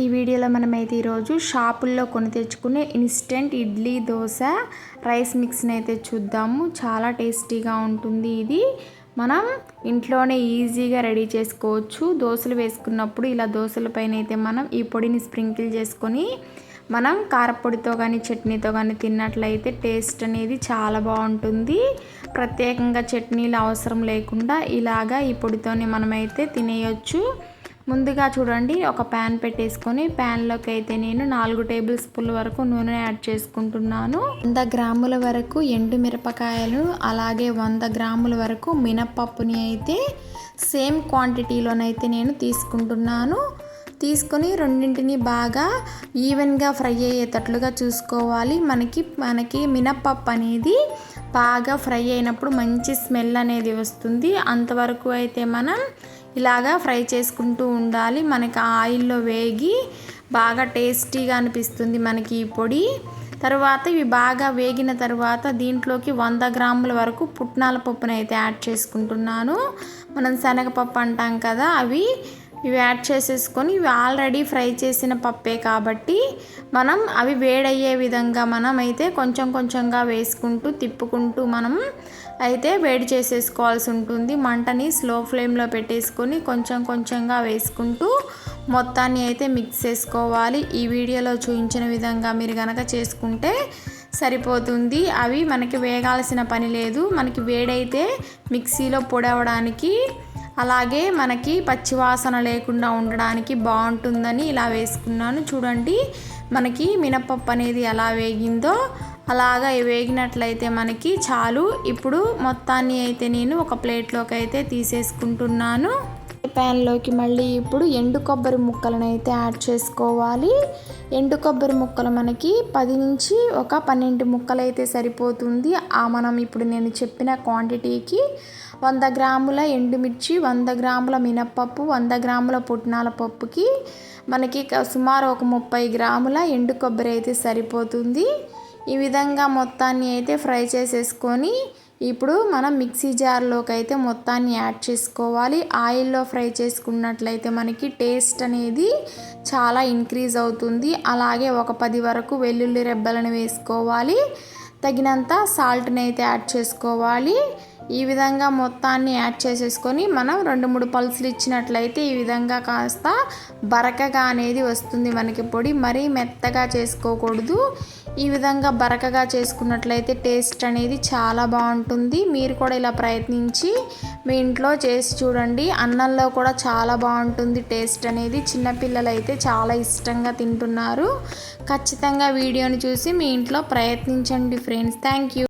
ఈ వీడియోలో మనమైతే ఈరోజు షాపుల్లో కొని తెచ్చుకునే ఇన్స్టెంట్ ఇడ్లీ దోశ రైస్ మిక్స్ని అయితే చూద్దాము. చాలా టేస్టీగా ఉంటుంది ఇది. మనం ఇంట్లోనే ఈజీగా రెడీ చేసుకోవచ్చు. దోశలు వేసుకున్నప్పుడు ఇలా దోశల పైన అయితే మనం ఈ పొడిని స్ప్రింకిల్ చేసుకొని మనం కారపొడితో కానీ చట్నీతో కానీ తిన్నట్లయితే టేస్ట్ అనేది చాలా బాగుంటుంది. ప్రత్యేకంగా చట్నీలు అవసరం లేకుండా ఇలాగా ఈ పొడితోనే మనమైతే తినేయచ్చు. ముందుగా చూడండి ఒక ప్యాన్ పెట్టేసుకొని ప్యాన్లోకి అయితే నేను నాలుగు టేబుల్ స్పూన్ల వరకు నూనె యాడ్ చేసుకుంటున్నాను. వంద గ్రాముల వరకు ఎండు మిరపకాయలు అలాగే వంద గ్రాముల వరకు మినప్పప్పుని అయితే సేమ్ క్వాంటిటీలోనైతే నేను తీసుకుంటున్నాను. తీసుకొని రెండింటిని బాగా ఈవెన్గా ఫ్రై అయ్యేటట్లుగా చూసుకోవాలి. మనకి మనకి మినప్పప్పు అనేది బాగా ఫ్రై అయినప్పుడు మంచి స్మెల్ అనేది వస్తుంది. అంతవరకు అయితే మనం ఇలాగా ఫ్రై చేసుకుంటూ ఉండాలి. మనకి ఆయిల్లో వేగి బాగా టేస్టీగా అనిపిస్తుంది మనకి ఈ పొడి. తర్వాత ఇవి బాగా వేగిన తర్వాత దీంట్లోకి వంద గ్రాముల వరకు పుట్నాల పప్పునైతే యాడ్ చేసుకుంటున్నాను. మనం శనగపప్పు అంటాం కదా అవి ఇవి యాడ్ చేసేసుకొని ఇవి ఆల్రెడీ ఫ్రై చేసిన పప్పే కాబట్టి మనం అవి వేడయ్యే విధంగా మనం అయితే కొంచెం కొంచెంగా వేసుకుంటూ తిప్పుకుంటూ మనం అయితే వేడి చేసేసుకోవాల్సి ఉంటుంది. మంటని స్లో ఫ్లేమ్లో పెట్టేసుకొని కొంచెం కొంచెంగా వేసుకుంటూ మొత్తాన్ని అయితే మిక్స్ చేసుకోవాలి. ఈ వీడియోలో చూపించిన విధంగా మీరు కనుక చేసుకుంటే సరిపోతుంది. అవి మనకి వేగాల్సిన పని లేదు. మనకి వేడైతే మిక్సీలో పొడవడానికి అలాగే మనకి పచ్చివాసన లేకుండా ఉండడానికి బాగుంటుందని ఇలా వేసుకున్నాను. చూడండి మనకి మినపప్పు అనేది ఎలా వేగిందో అలాగా వేగినట్లయితే మనకి చాలు. ఇప్పుడు మొత్తాన్ని అయితే నేను ఒక ప్లేట్లోకి అయితే తీసేసుకుంటున్నాను. ప్యాన్లోకి మళ్ళీ ఇప్పుడు ఎండు కొబ్బరి ముక్కలను అయితే యాడ్ చేసుకోవాలి. ఎండు కొబ్బరి ముక్కలు మనకి పది నుంచి ఒక పన్నెండు ముక్కలు అయితే సరిపోతుంది. ఆ మనం ఇప్పుడు నేను చెప్పిన క్వాంటిటీకి వంద గ్రాముల ఎండుమిర్చి వంద గ్రాముల మినప్పప్పు వంద గ్రాముల పుట్నాల పప్పుకి మనకి సుమారు ఒక ముప్పై గ్రాముల ఎండు కొబ్బరి అయితే సరిపోతుంది. ఈ విధంగా మొత్తాన్ని అయితే ఫ్రై చేసేసుకొని ఇప్పుడు మనం మిక్సీ జార్లోకి అయితే మొత్తాన్ని యాడ్ చేసుకోవాలి. ఆయిల్లో ఫ్రై చేసుకున్నట్లయితే మనకి టేస్ట్ అనేది చాలా ఇంక్రీజ్ అవుతుంది. అలాగే ఒక పది వరకు వెల్లుల్లి రెబ్బలను వేసుకోవాలి. తగినంత సాల్ట్ని అయితే యాడ్ చేసుకోవాలి. ఈ విధంగా మొత్తాన్ని యాడ్ చేసేసుకొని మనం రెండు మూడు పల్సులు ఇచ్చినట్లయితే ఈ విధంగా కాస్త బరకగా అనేది వస్తుంది మనకి పొడి. మరీ మెత్తగా చేసుకోకూడదు. ఈ విధంగా బరకగా చేసుకున్నట్లయితే టేస్ట్ అనేది చాలా బాగుంటుంది. మీరు కూడా ఇలా ప్రయత్నించి మీ ఇంట్లో చేసి చూడండి. అన్నంలో కూడా చాలా బాగుంటుంది టేస్ట్ అనేది. చిన్నపిల్లలు అయితే చాలా ఇష్టంగా తింటున్నారు. ఖచ్చితంగా వీడియోని చూసి మీ ఇంట్లో ప్రయత్నించండి ఫ్రెండ్స్. Thank you.